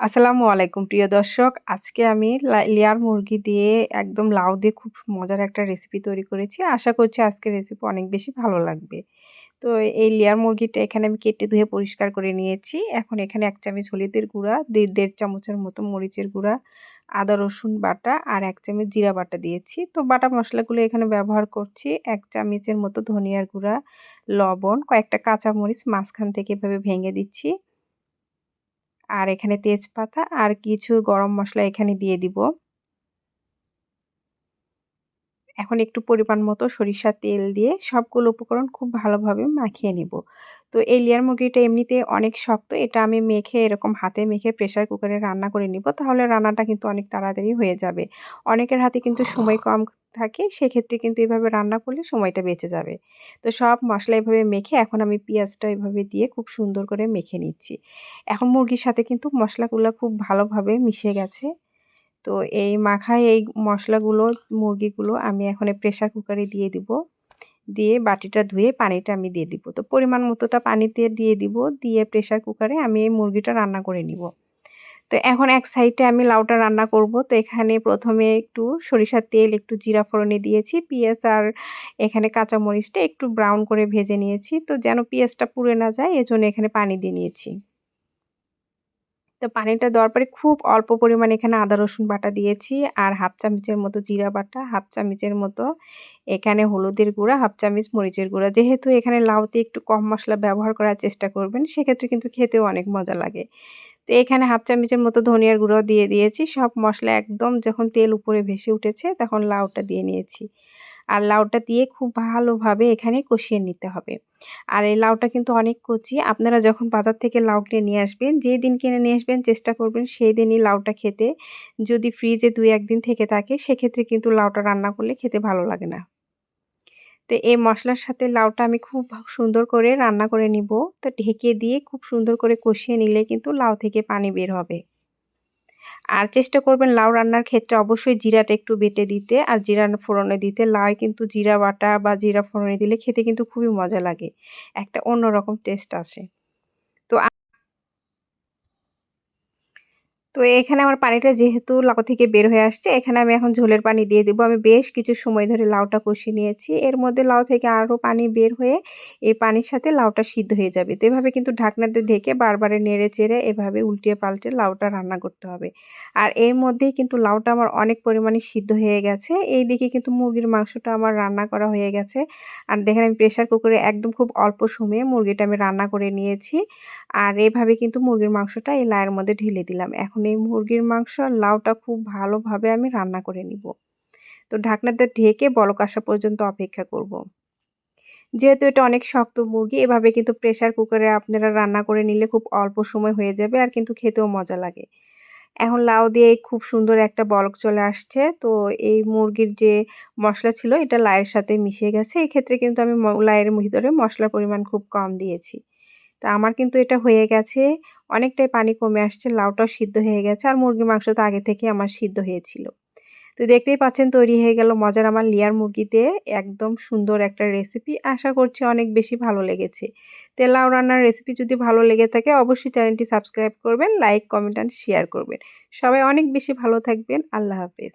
আসসালামু আলাইকুম, প্রিয় দর্শক। আজকে আমি লেয়ার মুরগি দিয়ে একদম লাউ দিয়ে খুব মজার একটা রেসিপি তৈরি করেছি। আশা করছি আজকের রেসিপি অনেক বেশি ভালো লাগবে। তো এই লেয়ার মুরগিটা এখানে আমি কেটে ধুয়ে পরিষ্কার করে নিয়েছি। এখন এখানে এক চামচ হলুদের গুঁড়া দেড় চামচের মতো মরিচের গুঁড়া, আদা, রসুন বাটা আর এক চামচ জিরা বাটা দিয়েছি। তো বাটা মশলাগুলো এখানে ব্যবহার করছি এক চামচের মতো ধনিয়ার গুঁড়া, লবণ, কয়েকটা কাঁচামরিচ মাঝখান থেকে এভাবে ভেঙে দিচ্ছি। আর এখানে তেজপাতা আর কিছু গরম মশলা এখানে দিয়ে দিব। এখন একটু পরিমাণ মতো সরিষার তেল দিয়ে সবগুলো উপকরণ খুব ভালোভাবে মাখিয়ে নেব। তো এই লেয়ার মুরগিটা এমনিতে অনেক শক্ত এটা আমি মেখে এরকম হাতে মেখে প্রেশার কুকারে রান্না করে নিব তাহলে রান্নাটা কিন্তু অনেক তাড়াতাড়ি হয়ে যাবে। অনেকের হাতে কিন্তু সময় কম থাকে সেক্ষেত্রে কিন্তু এভাবে রান্না করলে সময়টা বেঁচে যাবে। তো সব মশলা এভাবে মেখে এখন আমি পেঁয়াজটা এভাবে দিয়ে খুব সুন্দর করে মেখে নিচ্ছি। এখন মুরগির সাথে কিন্তু মশলাগুলো খুব ভালোভাবে মিশে গেছে। তো এই মাখায় এই মশলাগুলো, মুরগিগুলো আমি এখন প্রেশার কুকারে দিয়ে দিব। দিয়ে বাটিটা ধুয়ে পানিটা আমি দিয়ে দিব। তো পরিমাণ মতোটা পানিতে দিয়ে দিব। দিয়ে প্রেশার কুকারে আমি এই মুরগিটা রান্না করে নিব। তো এখন এক সাইডে আমি লাউটা রান্না করব। তো এখানে প্রথমে একটু সরিষার তেল, একটু জিরা ফোড়নে দিয়েছি। পেঁয়াজ আর এখানে কাঁচামরিচটা একটু ব্রাউন করে ভেজে নিয়েছি। তো যেন পেঁয়াজটা পুড়ে না যায়, এজন্য এখানে পানি দিয়ে নিয়েছি। তো পানিটা দেওয়ার পরে খুব অল্প পরিমাণে এখানে আদা, রসুন বাটা দিয়েছি আর হাফ চামচের মতো জিরা বাটা, হাফ চামচের মতো এখানে হলুদের গুঁড়া, হাফ চামচ মরিচের গুঁড়া। যেহেতু এখানে লাউতে একটু কম মশলা ব্যবহার করার চেষ্টা করবেন, সেক্ষেত্রে কিন্তু খেতেও অনেক মজা লাগে। তো এখানে হাফ চামচের মতো ধনিয়ার গুঁড়ো দিয়ে দিয়েছি। সব মশলা একদম যখন তেল উপরে ভেসে উঠেছে, তখন লাউটা দিয়ে নিয়েছি। আর লাউটা দিয়ে খুব ভালোভাবে এখানে কষিয়ে নিতে হবে। আর এই লাউটা কিন্তু অনেক কচি। আপনারা যখন বাজার থেকে লাউ কিনে নিয়ে আসবেন, যে দিন কিনে নিয়ে আসবেন, চেষ্টা করবেন সেই দিনই লাউটা খেতে। যদি ফ্রিজে দুই একদিন থেকে থাকে, সেক্ষেত্রে কিন্তু লাউটা রান্না করলে খেতে ভালো লাগে না। তো এই মশলার সাথে লাউটা আমি খুব সুন্দর করে রান্না করে নিব। তো ঢেকে দিয়ে খুব সুন্দর করে কষিয়ে নিলে কিন্তু লাউ থেকে পানি বের হবে। আর চেষ্টা করবেন লাউ রান্নার ক্ষেত্রে অবশ্যই জিরাটা একটু বেটে দিতে আর জিরা ফোড়নে দিতে। লাউ কিন্তু জিরা বাটা বা জিরা ফোড়নে দিলে খেতে কিন্তু খুবই মজা লাগে। একটা অন্যরকম টেস্ট আসে। তো এখানে আমার পানিটা যেহেতু লাউ থেকে বের হয়ে আসছে, এখানে আমি এখন ঝোলের পানি দিয়ে দেবো। আমি বেশ কিছু সময় ধরে লাউটা কষিয়ে নিয়েছি। এর মধ্যে লাউ থেকে আরও পানি বের হয়ে এই পানির সাথে লাউটা সিদ্ধ হয়ে যাবে। তো এভাবে কিন্তু ঢাকনাতে ঢেকে বারবারে নেড়ে চেড়ে এভাবে উল্টিয়ে পাল্টে লাউটা রান্না করতে হবে। আর এর মধ্যেই কিন্তু লাউটা আমার অনেক পরিমাণে সিদ্ধ হয়ে গেছে। এই দিকে কিন্তু মুরগির মাংসটা আমার রান্না করা হয়ে গেছে। আর দেখেন আমি প্রেশার কুকারে একদম খুব অল্প সময়ে মুরগিটা আমি রান্না করে নিয়েছি। আর এভাবে কিন্তু মুরগির মাংসটা এই লায়ের মধ্যে ঢেলে দিলাম। এখন এই মুরগির মাংস আর লাউটা খুব ভালোভাবে আমি রান্না করে নিব। তো ঢাকনাতে ঢেকে বলক আসা পর্যন্ত অপেক্ষা করব। যেহেতু এটা অনেক শক্ত মুরগি, এভাবে কিন্তু প্রেশার কুকারে আপনারা রান্না করে নিলে খুব অল্প সময় হয়ে যাবে আর কিন্তু খেতেও মজা লাগে। এখন লাউ দিয়ে খুব সুন্দর একটা বলক চলে আসছে। তো এই মুরগির যে মশলা ছিল, এটা লায়ের সাথে মিশে গেছে। এক্ষেত্রে কিন্তু আমি লায়ের ভিতরে মশলার পরিমাণ খুব কম দিয়েছি। তা আমার কিন্তু এটা হয়ে গেছে। অনেকটাই পানি কমে আসছে, লাউটাও সিদ্ধ হয়ে গেছে আর মুরগি মাংস তো আগে থেকে আমার সিদ্ধ হয়েছিল। তো দেখতেই পাচ্ছেন তৈরি হয়ে গেল মজার আমার লিয়ার মুরগিতে, একদম সুন্দর একটা রেসিপি আশা করছি অনেক বেশি ভালো লেগেছে। তো লাউ রান্নার রেসিপি যদি ভালো লেগে থাকে অবশ্যই চ্যানেলটি সাবস্ক্রাইব করবেন লাইক কমেন্ট অ্যান্ড শেয়ার করবেন। সবাই অনেক বেশি ভালো থাকবেন। আল্লাহ হাফেজ।